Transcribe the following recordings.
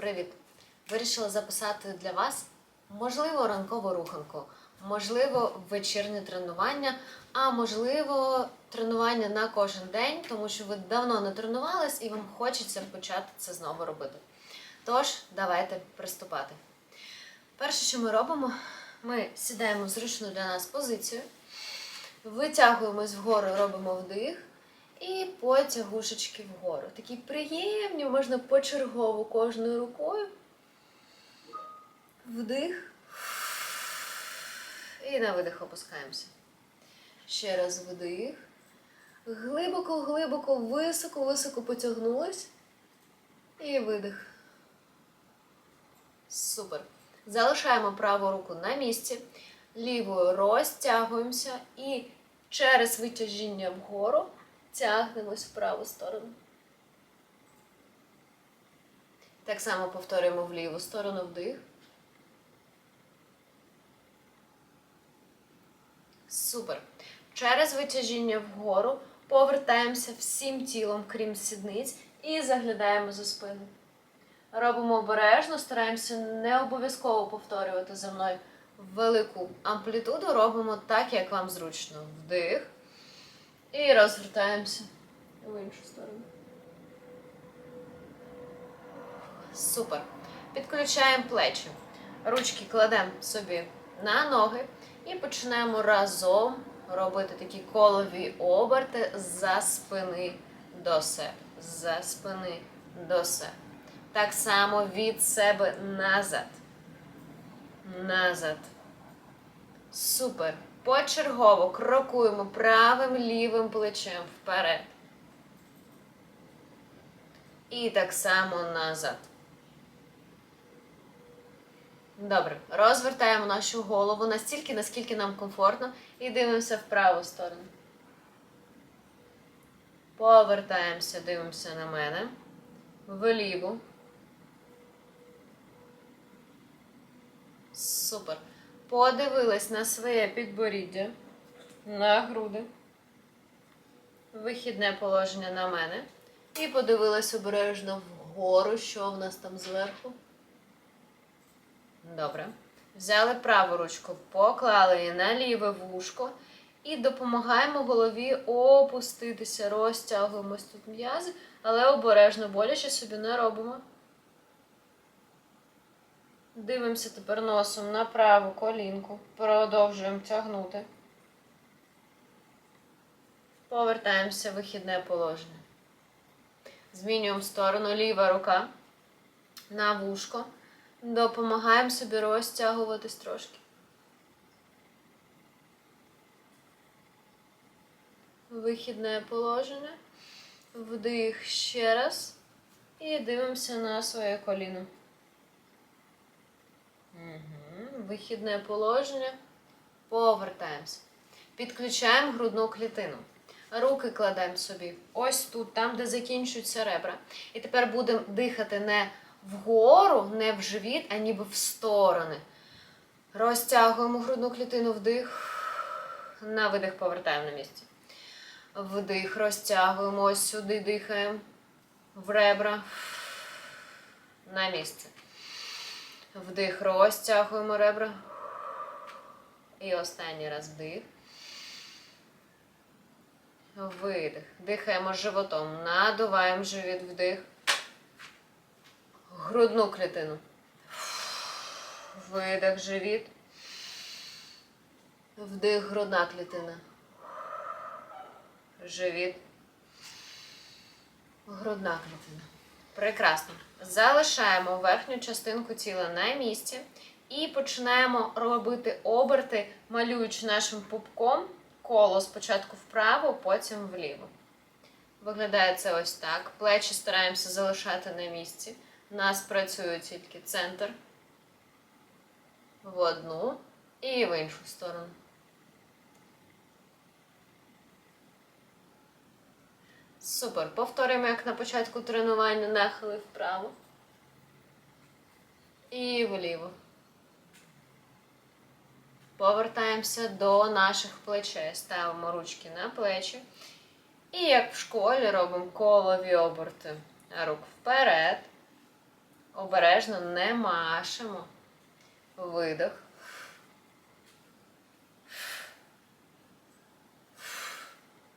Привіт! Вирішила записати для вас можливо ранкову руханку, можливо, вечірнє тренування, а можливо, тренування на кожен день, тому що ви давно не тренувались і вам хочеться почати це знову робити. Тож, давайте приступати. Перше, що ми робимо, ми сідаємо в зручну для нас позицію, витягуємось вгору, робимо вдих. І потягушечки вгору. Такі приємні, можна почергово кожною рукою. Вдих. І на видих опускаємося. Ще раз вдих. Глибоко, глибоко, високо, високо потягнулись. І видих. Супер. Залишаємо праву руку на місці. Лівою розтягуємося і через витяжіння вгору тягнемось в праву сторону. Так само повторюємо в ліву сторону вдих. Супер. Через витяжіння вгору повертаємося всім тілом, крім сідниць, і заглядаємо за спину. Робимо обережно, стараємося не обов'язково повторювати за мною велику амплітуду. Робимо так, як вам зручно. Вдих. І розвертаємося в іншу сторону. Супер. Підключаємо плечі. Ручки кладемо собі на ноги і починаємо разом робити такі колові оберти за спини до себе. За спини до себе. Так само від себе назад. Назад. Супер. Почергово крокуємо правим лівим плечем вперед. І так само назад. Добре. Розвертаємо нашу голову настільки, наскільки нам комфортно, і дивимося в праву сторону. Повертаємося, дивимося на мене. Вліву. Супер. Подивилась на своє підборіддя, на груди. Вихідне положення на мене. І подивилась обережно вгору, що в нас там зверху. Добре. Взяли праву ручку, поклали її на ліве вушко і допомагаємо голові опуститися, розтягуємось тут м'язи, але обережно боляче собі не робимо. Дивимося тепер носом на праву колінку. Продовжуємо тягнути. Повертаємося в вихідне положення. Змінюємо сторону ліва рука на вушко. Допомагаємо собі розтягуватись трошки. Вихідне положення. Вдих ще раз. І дивимося на своє коліно. Вихідне положення. Повертаємося. Підключаємо грудну клітину. Руки кладемо собі ось тут, там, де закінчуються ребра. І тепер будемо дихати не вгору, не в живіт, а ніби в сторони. Розтягуємо грудну клітину вдих. На видих повертаємо на місце. Вдих, розтягуємо ось сюди, дихаємо. В ребра. На місце. Вдих, розтягуємо ребра. І останній раз вдих. Видих. Дихаємо животом. Надуваємо живіт вдих. Грудну клітину. Видих живіт. Вдих, грудна клітина. Живіт. Грудна клітина. Прекрасно. Залишаємо верхню частинку тіла на місці і починаємо робити оберти, малюючи нашим пупком коло спочатку вправо, потім вліво. Виглядає це ось так. Плечі стараємося залишати на місці. У нас працює тільки центр в одну і в іншу сторону. Супер. Повторюємо, як на початку тренування нахили вправо. І вліво. Повертаємося до наших плечей. Ставимо ручки на плечі. І як в школі робимо колові оберти рук вперед, Обережно не машемо. Видох.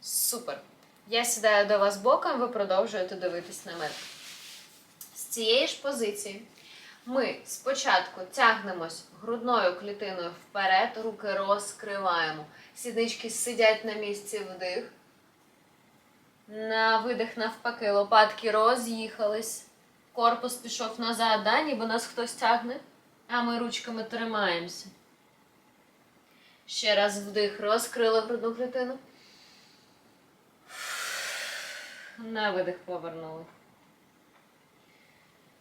Супер. Я сідаю до вас боком, ви продовжуєте дивитись на мене. З цієї ж позиції ми спочатку тягнемось грудною клітиною вперед, руки розкриваємо. Сіднички сидять на місці вдих. На видих навпаки, лопатки роз'їхались. Корпус пішов назад, да? ніби нас хтось тягне, а ми ручками тримаємося. Ще раз вдих, розкрили грудну клітину. На видих повернули.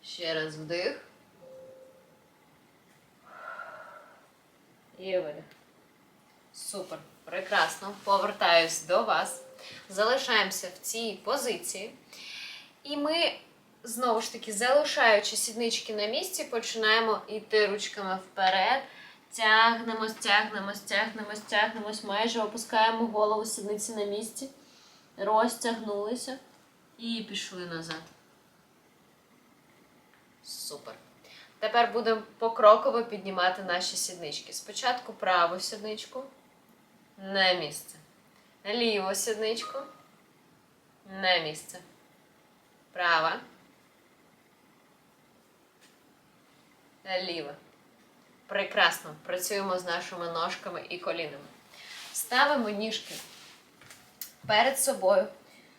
Ще раз вдих. І видих. Супер. Прекрасно. Повертаюсь до вас. Залишаємося в цій позиції. І ми, знову ж таки, залишаючи сіднички на місці, починаємо йти ручками вперед. Тягнемось, тягнемось, тягнемось, тягнемось, майже опускаємо голову сідниці на місці. Розтягнулися і пішли назад. Супер. Тепер будемо покроково піднімати наші сіднички. Спочатку праву сідничку на місце. Ліву сідничку на місце. Права. Ліва. Прекрасно. Працюємо з нашими ножками і колінами. Ставимо ніжки перед собою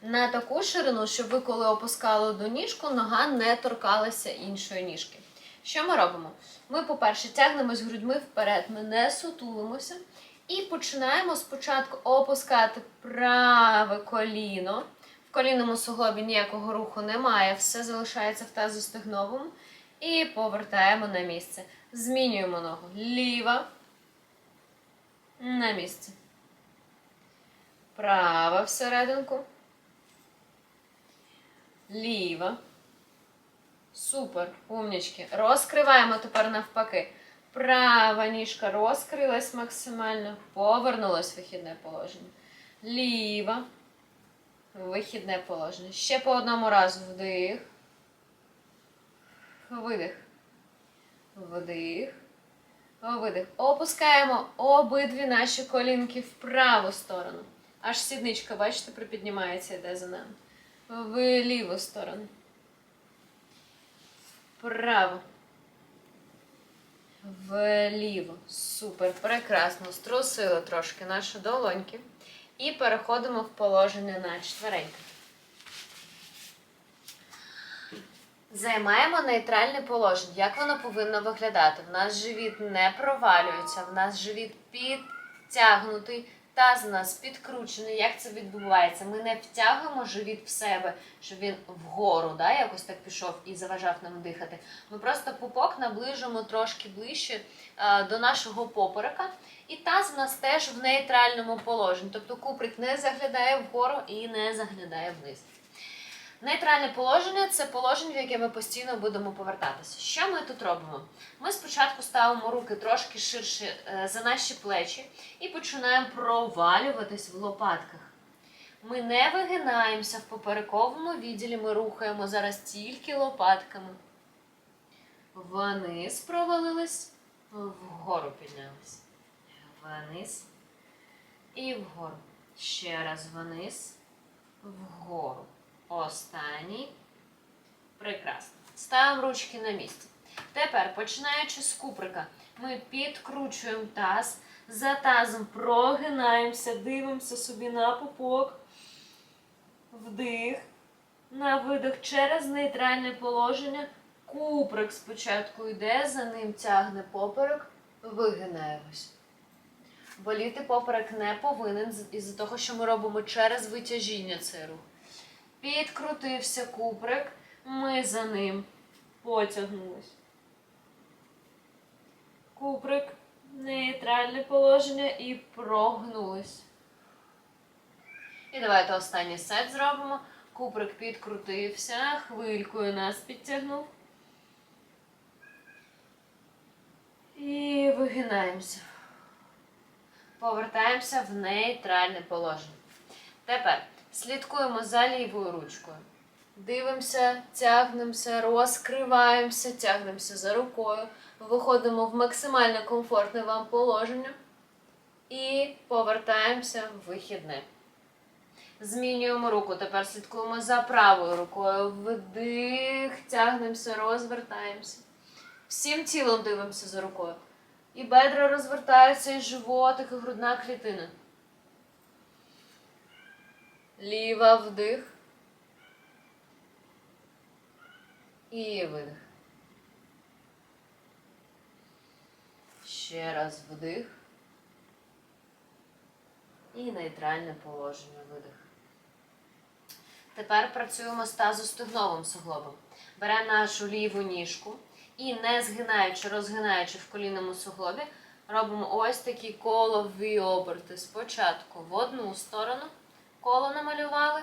на таку ширину, щоб ви, коли опускали одну ніжку, нога не торкалася іншої ніжки. Що ми робимо? Ми, по-перше, тягнемось грудьми вперед, ми не сутулимося. І починаємо спочатку опускати праве коліно. В колінному суглобі ніякого руху немає, все залишається в тазостегновому. І повертаємо на місце. Змінюємо ногу. Ліва. На місце. Права всерединку. Ліва. Супер. Умнічки. Розкриваємо тепер навпаки. Права ніжка розкрилась максимально. Повернулась в вихідне положення. Ліва. Вихідне положення. Ще по одному разу вдих. Видих. Вдих. Видих. Опускаємо обидві наші колінки в праву сторону. Аж сідничка, бачите, припіднімається, йде за нами. В ліву сторону. Вправо. Вліво. Супер. Прекрасно. Струсили трошки наші долоньки. І переходимо в положення на четвереньки. Займаємо нейтральне положення. Як воно повинно виглядати? В нас живіт не провалюється, в нас живіт підтягнутий, таз у нас підкручений. Як це відбувається? Ми не втягуємо живіт в себе, щоб він вгору, да, якось так пішов і заважав нам дихати. Ми просто пупок наближимо трошки ближче а, до нашого поперека. І таз у нас теж в нейтральному положенні. Тобто куприк не заглядає вгору і не заглядає вниз. Нейтральне положення це положення, в яке ми постійно будемо повертатися. Що ми тут робимо? Ми спочатку ставимо руки трошки ширше е, за наші плечі і починаємо провалюватись в лопатках. Ми не вигинаємося в поперековому відділі, ми рухаємо зараз тільки лопатками. Вниз провалились, вгору піднялись. Вниз і вгору. Ще раз вниз, вгору. Останній. Прекрасно. Ставимо ручки на місці. Тепер, починаючи з куприка, ми підкручуємо таз. За тазом прогинаємося, дивимося собі на пупок. Вдих. На видих через нейтральне положення. Куприк спочатку йде, за ним тягне поперек, вигинаємось. Боліти поперек не повинен із-за того, що ми робимо через витяжіння цей рух. Підкрутився куприк, ми за ним потягнулись. Куприк, нейтральне положення і прогнулись. І давайте останній сет зробимо. Куприк підкрутився, хвилькою нас підтягнув. І вигинаємося. Повертаємося в нейтральне положення. Тепер слідкуємо за лівою ручкою. Дивимося, тягнемося, розкриваємося, тягнемося за рукою, виходимо в максимально комфортне вам положення і повертаємося в вихідне. Змінюємо руку. Тепер слідкуємо за правою рукою. Вдих, тягнемося, розвертаємося. Всім тілом дивимося за рукою. І бедра розвертаються, і животик, і грудна клітина. Ліва вдих. І видих. Ще раз вдих. І нейтральне положення видих. Тепер працюємо з тазостегновим суглобом. Беремо нашу ліву ніжку і не згинаючи, розгинаючи в колінному суглобі, робимо ось такі колові оберти. Спочатку в одну сторону коло намалювали,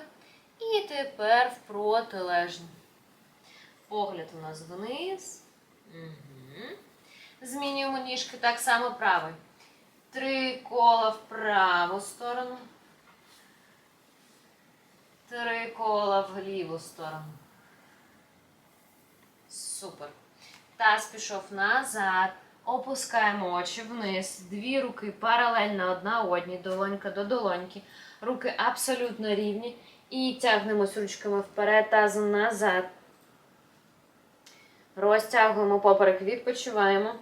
і тепер в протилежну. Погляд у нас вниз. Змінюємо ніжки так само правий. Три кола в праву сторону. Три кола в ліву сторону. Супер. Таз пішов назад. Опускаємо очі вниз. Дві руки паралельно одна одній, долонька до долоньки. Руки абсолютно рівні. І тягнемось ручками вперед, тазом назад. Розтягуємо поперек, відпочиваємо.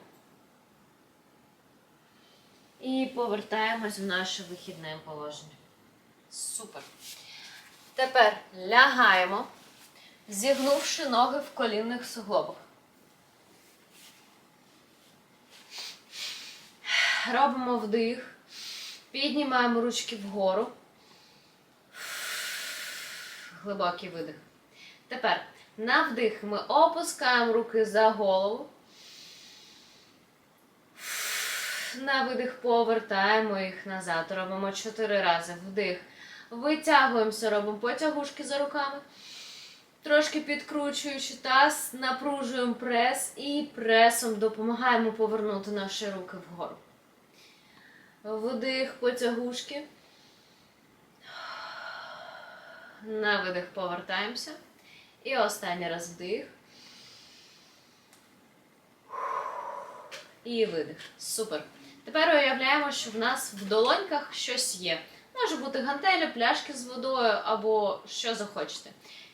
І повертаємось в наше вихідне положення. Супер. Тепер лягаємо, зігнувши ноги в колінних суглобах. Робимо вдих, піднімаємо ручки вгору. Глибокий видих. Тепер на вдих ми опускаємо руки за голову. На видих повертаємо їх назад. Робимо 4 рази. Вдих. Витягуємося, робимо потягушки за руками. Трошки підкручуючи таз, напружуємо прес і пресом допомагаємо повернути наші руки вгору. Вдих, потягушки. На видих повертаємося. І останній раз вдих. І видих. Супер. Тепер уявляємо, що в нас в долоньках щось є. Може бути гантеля, пляшки з водою або що захочете.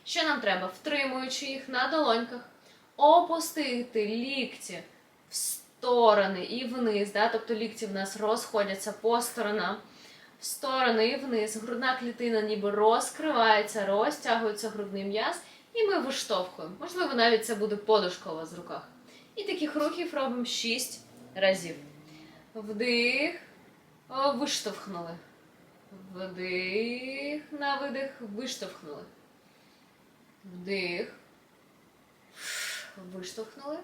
Що нам треба? Втримуючи їх на долоньках, опустити лікті в сторони і вниз. Да? Тобто лікті в нас розходяться по сторонам. Сторони вниз. Грудна клітина ніби розкривається, розтягується грудний м'яз, і ми виштовхуємо. Можливо, навіть це буде подушка у вас в руках. І таких рухів робимо 6 разів. Вдих, виштовхнули. Вдих, на видих, виштовхнули. Вдих. Виштовхнули.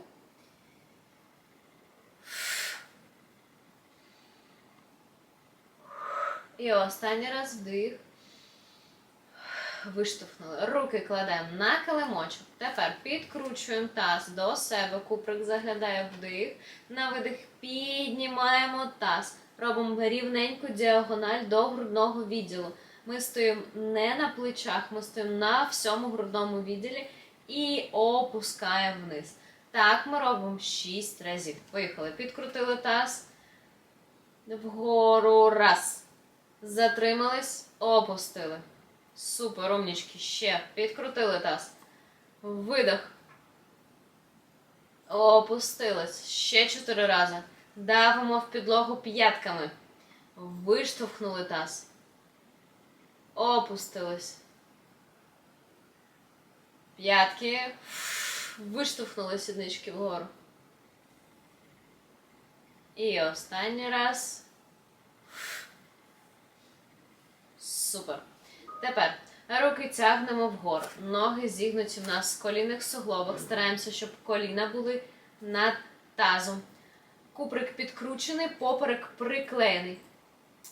І останній раз вдих. Виштовхнули. Руки кладемо на килимочок. Тепер підкручуємо таз до себе. Куприк заглядає вдих. На видих піднімаємо таз. Робимо рівненьку діагональ до грудного відділу. Ми стоїмо не на плечах, ми стоїмо на всьому грудному відділі і опускаємо вниз. Так ми робимо 6 разів. Поїхали. Підкрутили таз. Вгору. Раз. Затримались, опустили. Супер, умнічки. Ще. Підкрутили таз. Видох. Опустились. Ще чотири рази. Давимо в підлогу п'ятками. Виштовхнули таз. Опустились. П'ятки. Виштовхнули сіднички вгору. І останній раз. Супер. Тепер руки тягнемо вгору. Ноги зігнуті в нас в колінних суглобах. Стараємося, щоб коліна були над тазом. Куприк підкручений, поперек приклеєний.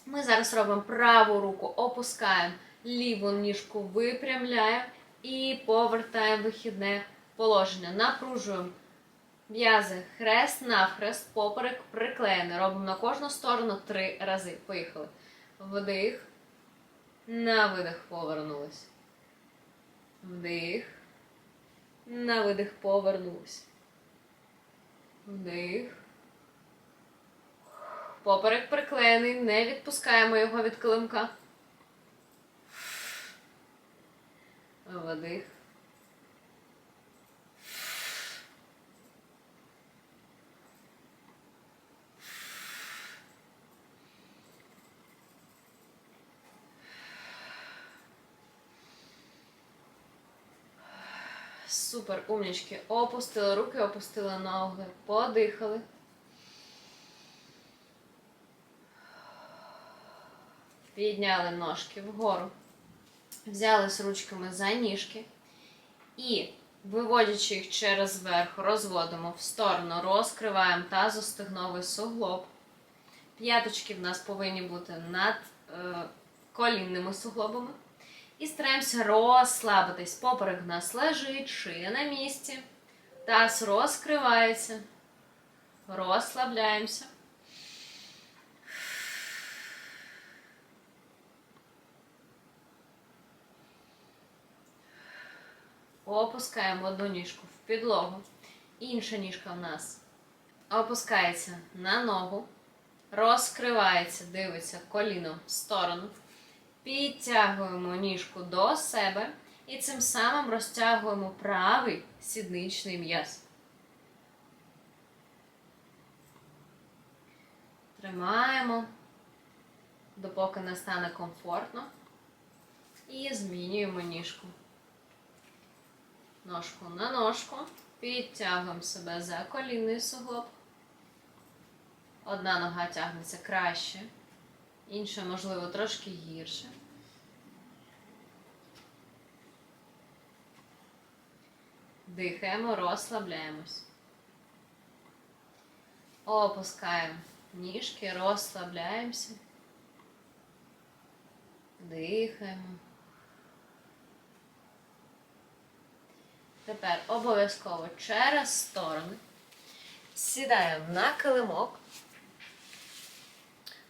Ми зараз робимо праву руку, опускаємо ліву ніжку, випрямляємо і повертаємо вихідне положення. Напружуємо м'язи хрест навхрест, поперек приклеєний. Робимо на кожну сторону три рази. Поїхали. Вдих. На видих повернулись. Вдих. На видих повернулись. Вдих. Поперек приклеєний, не відпускаємо його від килимка. Вдих. Супер, умнічки. Опустили руки, опустили ноги, подихали. Підняли ножки вгору. Взялись ручками за ніжки. І, виводячи їх через верх, розводимо в сторону, розкриваємо тазостегновий суглоб. П'яточки в нас повинні бути над е, колінними суглобами. І стараємося розслабитись. Поперек нас лежить, шия на місці. Таз розкривається. Розслабляємося. Опускаємо одну ніжку в підлогу. Інша ніжка в нас опускається на ногу. Розкривається, дивиться коліном в сторону. Підтягуємо ніжку до себе і цим самим розтягуємо правий сідничний м'яз. Тримаємо, допоки не стане комфортно. І змінюємо ніжку. Ножку на ножку. Підтягуємо себе за колінний суглоб. Одна нога тягнеться краще. Інша, можливо, трошки гірше. Дихаємо, розслабляємось. Опускаємо ніжки, розслабляємося. Дихаємо. Тепер обов'язково через сторони. Сідаємо на килимок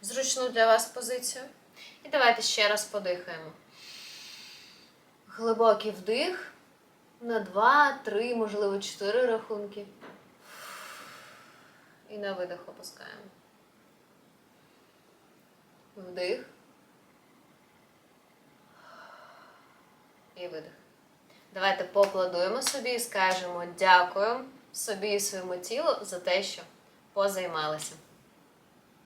зручну для вас позицію. І давайте ще раз подихаємо. Глибокий вдих на 2, 3, можливо, 4 рахунки. І на видих опускаємо. Вдих. І видих. Давайте поаплодуємо собі і скажемо дякую собі і своєму тілу за те, що позаймалися.